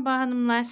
Merhaba hanımlar.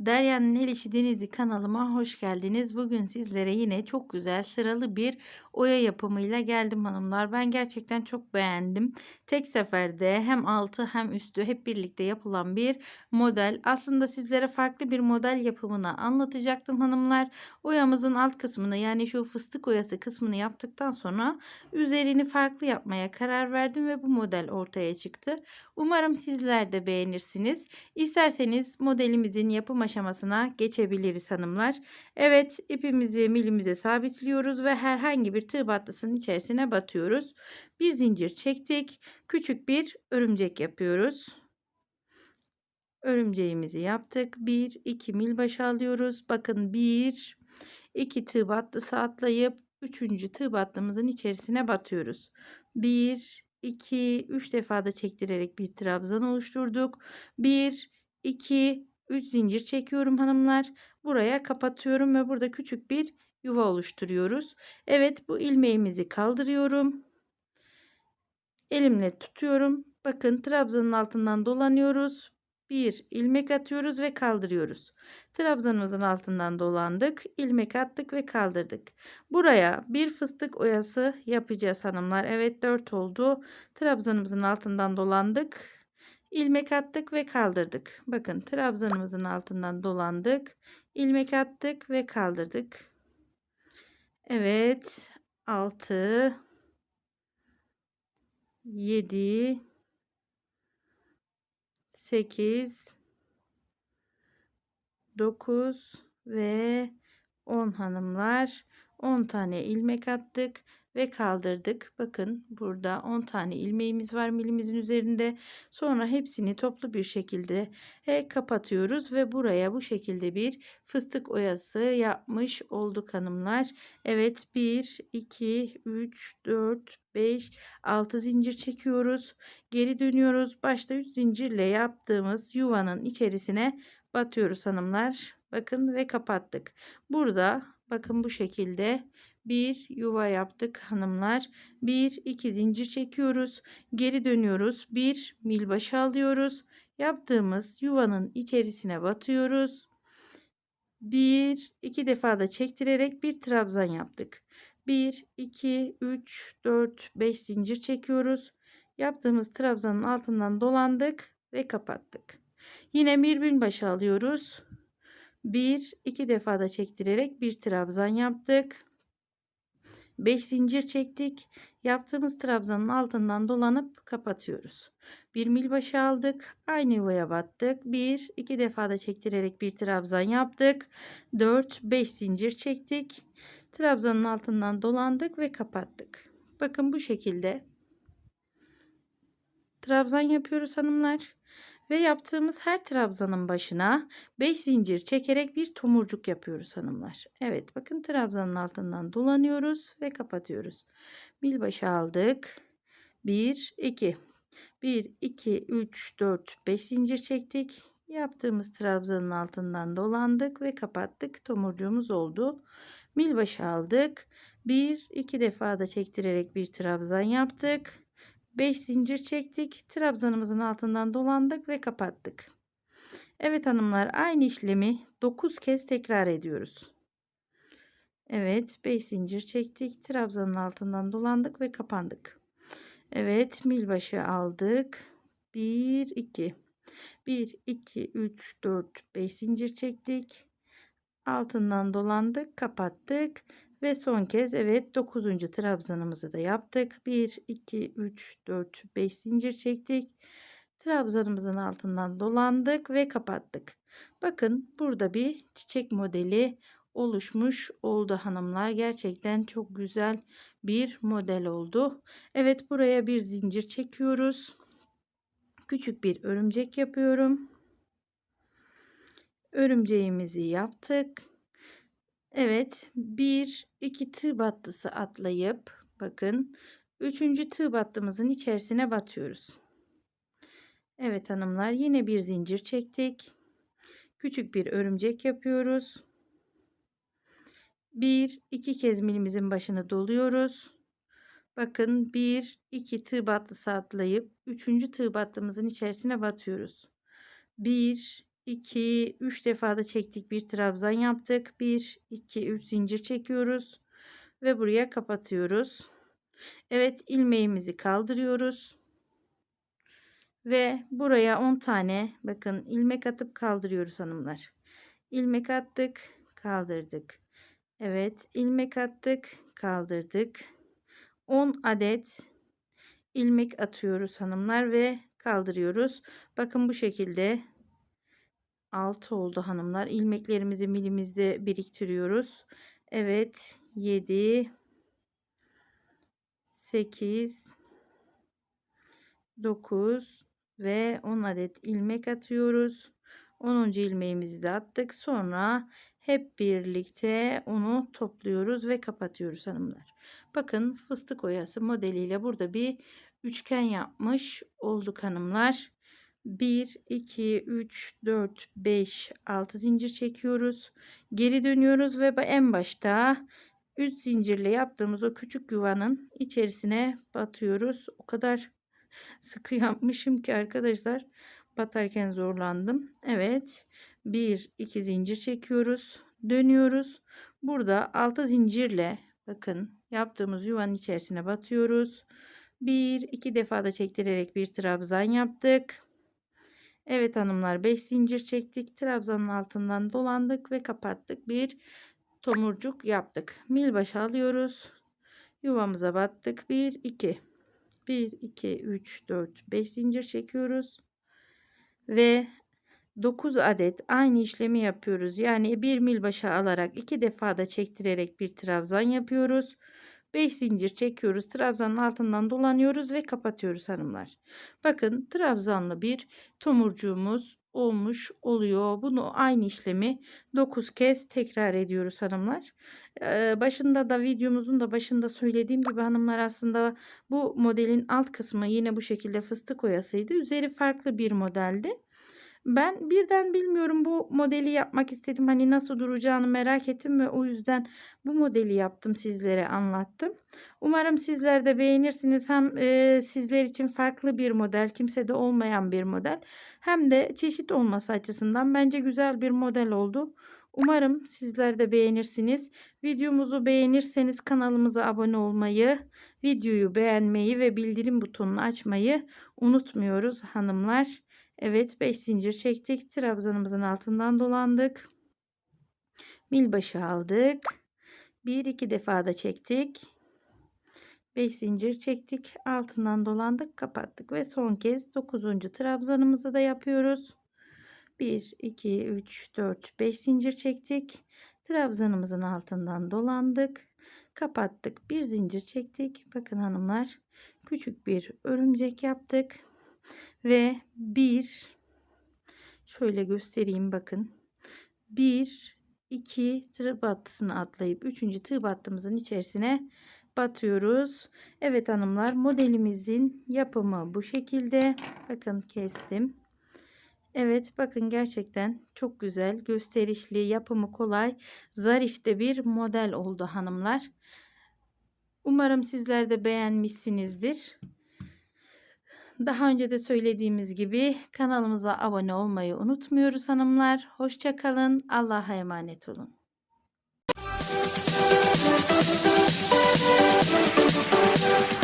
Derya'nın El İşi Denizi kanalıma hoş geldiniz. Bugün sizlere yine çok güzel sıralı bir oya yapımıyla geldim hanımlar. Ben gerçekten çok beğendim. Tek seferde hem altı hem üstü hep birlikte yapılan bir model. Aslında sizlere farklı bir model yapımını anlatacaktım hanımlar. Oyamızın alt kısmını yani şu fıstık oyası kısmını yaptıktan sonra üzerini farklı yapmaya karar verdim ve bu model ortaya çıktı. Umarım sizler de beğenirsiniz. İsterseniz modelimizin aşamasına geçebiliriz hanımlar. Evet ipimizi milimize sabitliyoruz ve herhangi bir tığ battısının içerisine batıyoruz. Bir zincir çektik. Küçük bir örümcek yapıyoruz. Örümceğimizi yaptık. 1 2 mil başı alıyoruz. Bakın 1 2 tığ battısı atlayıp 3. tığ battığımızın içerisine batıyoruz. 1 2 3 defa da çektirerek bir trabzan oluşturduk. 1 2 3 zincir çekiyorum hanımlar. Buraya kapatıyorum ve burada küçük bir yuva oluşturuyoruz. Evet bu ilmeğimizi kaldırıyorum. Elimle tutuyorum. Bakın trabzanın altından dolanıyoruz. Bir ilmek atıyoruz ve kaldırıyoruz. Trabzanımızın altından dolandık, ilmek attık ve kaldırdık. Buraya bir fıstık oyası yapacağız hanımlar. Evet 4 oldu. Trabzanımızın altından dolandık ilmek attık ve kaldırdık. Bakın trabzanımızın altından dolandık. ilmek attık ve kaldırdık. Evet. 6 7 8 9 ve 10 hanımlar 10 tane ilmek attık ve kaldırdık. Bakın burada 10 tane ilmeğimiz var milimizin üzerinde. Sonra hepsini toplu bir şekilde e, kapatıyoruz ve buraya bu şekilde bir fıstık oyası yapmış olduk hanımlar. Evet 1 2 3 4 5 6 zincir çekiyoruz. Geri dönüyoruz. Başta 3 zincirle yaptığımız yuvanın içerisine batıyoruz hanımlar. Bakın ve kapattık. Burada bakın bu şekilde bir yuva yaptık hanımlar. Bir iki zincir çekiyoruz. Geri dönüyoruz. Bir mil başı alıyoruz. Yaptığımız yuvanın içerisine batıyoruz. Bir iki defa da çektirerek bir trabzan yaptık. 1 2 3 4 5 zincir çekiyoruz. Yaptığımız trabzanın altından dolandık ve kapattık. Yine bir bin başı alıyoruz. Bir iki defa da çektirerek bir trabzan yaptık. 5 zincir çektik. Yaptığımız trabzanın altından dolanıp kapatıyoruz. Bir mil başı aldık. Aynı yuvaya battık. 1 2 defa da çektirerek bir trabzan yaptık. 4 5 zincir çektik. Trabzanın altından dolandık ve kapattık. Bakın bu şekilde trabzan yapıyoruz hanımlar ve yaptığımız her trabzanın başına 5 zincir çekerek bir tomurcuk yapıyoruz hanımlar. Evet bakın trabzanın altından dolanıyoruz ve kapatıyoruz. Bir başı aldık. 1 2 1 2 3 4 5 zincir çektik. Yaptığımız trabzanın altından dolandık ve kapattık. Tomurcuğumuz oldu. Mil başı aldık. 1 2 defa da çektirerek bir trabzan yaptık. 5 zincir çektik. Trabzanımızın altından dolandık ve kapattık. Evet hanımlar aynı işlemi 9 kez tekrar ediyoruz. Evet 5 zincir çektik. Trabzanın altından dolandık ve kapandık. Evet milbaşı aldık. 1 2 1 2 3 4 5 zincir çektik. Altından dolandık, kapattık ve son kez evet 9. trabzanımızı da yaptık. 1 2 3 4 5 zincir çektik. Trabzanımızın altından dolandık ve kapattık. Bakın burada bir çiçek modeli oluşmuş oldu hanımlar. Gerçekten çok güzel bir model oldu. Evet buraya bir zincir çekiyoruz. Küçük bir örümcek yapıyorum. Örümceğimizi yaptık. Evet, bir iki tığ battısı atlayıp bakın üçüncü tığ battığımızın içerisine batıyoruz. Evet hanımlar yine bir zincir çektik. Küçük bir örümcek yapıyoruz. Bir iki kez milimizin başını doluyoruz. Bakın bir iki tığ battısı atlayıp üçüncü tığ battığımızın içerisine batıyoruz. Bir 2 3 defa da çektik. Bir trabzan yaptık. 1 2 3 zincir çekiyoruz ve buraya kapatıyoruz. Evet, ilmeğimizi kaldırıyoruz. Ve buraya 10 tane bakın ilmek atıp kaldırıyoruz hanımlar. İlmek attık, kaldırdık. Evet, ilmek attık, kaldırdık. 10 adet ilmek atıyoruz hanımlar ve kaldırıyoruz. Bakın bu şekilde 6 oldu hanımlar. İlmeklerimizi milimizde biriktiriyoruz. Evet, 7 8 9 ve 10 adet ilmek atıyoruz. 10. ilmeğimizi de attık. Sonra hep birlikte onu topluyoruz ve kapatıyoruz hanımlar. Bakın fıstık oyası modeliyle burada bir üçgen yapmış olduk hanımlar. 1 2 3 4 5 6 zincir çekiyoruz. Geri dönüyoruz ve en başta 3 zincirle yaptığımız o küçük yuvanın içerisine batıyoruz. O kadar sıkı yapmışım ki arkadaşlar batarken zorlandım. Evet. 1 2 zincir çekiyoruz. Dönüyoruz. Burada 6 zincirle bakın yaptığımız yuvanın içerisine batıyoruz. 1 2 defa da çektirerek bir trabzan yaptık. Evet hanımlar 5 zincir çektik. Trabzanın altından dolandık ve kapattık. Bir tomurcuk yaptık. Milbaşı alıyoruz. Yuvamıza battık. 1 2 1 2 3 4 5 zincir çekiyoruz. Ve 9 adet aynı işlemi yapıyoruz. Yani bir milbaşı alarak iki defa da çektirerek bir trabzan yapıyoruz. 5 zincir çekiyoruz. Trabzanın altından dolanıyoruz ve kapatıyoruz hanımlar. Bakın trabzanlı bir tomurcuğumuz olmuş oluyor. Bunu aynı işlemi 9 kez tekrar ediyoruz hanımlar. Ee, başında da videomuzun da başında söylediğim gibi hanımlar aslında bu modelin alt kısmı yine bu şekilde fıstık oyasıydı. Üzeri farklı bir modeldi. Ben birden bilmiyorum bu modeli yapmak istedim. Hani nasıl duracağını merak ettim ve o yüzden bu modeli yaptım sizlere anlattım. Umarım sizler de beğenirsiniz. Hem e, sizler için farklı bir model, kimsede olmayan bir model. Hem de çeşit olması açısından bence güzel bir model oldu. Umarım sizler de beğenirsiniz. Videomuzu beğenirseniz kanalımıza abone olmayı, videoyu beğenmeyi ve bildirim butonunu açmayı unutmuyoruz hanımlar. Evet 5 zincir çektik. Trabzanımızın altından dolandık. Milbaşı aldık. 1 2 defa da çektik. 5 zincir çektik. Altından dolandık, kapattık ve son kez 9. trabzanımızı da yapıyoruz. 1 2 3 4 5 zincir çektik. Trabzanımızın altından dolandık. Kapattık. Bir zincir çektik. Bakın hanımlar küçük bir örümcek yaptık ve bir şöyle göstereyim bakın. Bir iki tığ battısını atlayıp üçüncü tığ battığımızın içerisine batıyoruz. Evet hanımlar modelimizin yapımı bu şekilde. Bakın kestim. Evet bakın gerçekten çok güzel gösterişli yapımı kolay zarif de bir model oldu hanımlar. Umarım sizler de beğenmişsinizdir. Daha önce de söylediğimiz gibi kanalımıza abone olmayı unutmuyoruz hanımlar. Hoşçakalın. Allah'a emanet olun. Müzik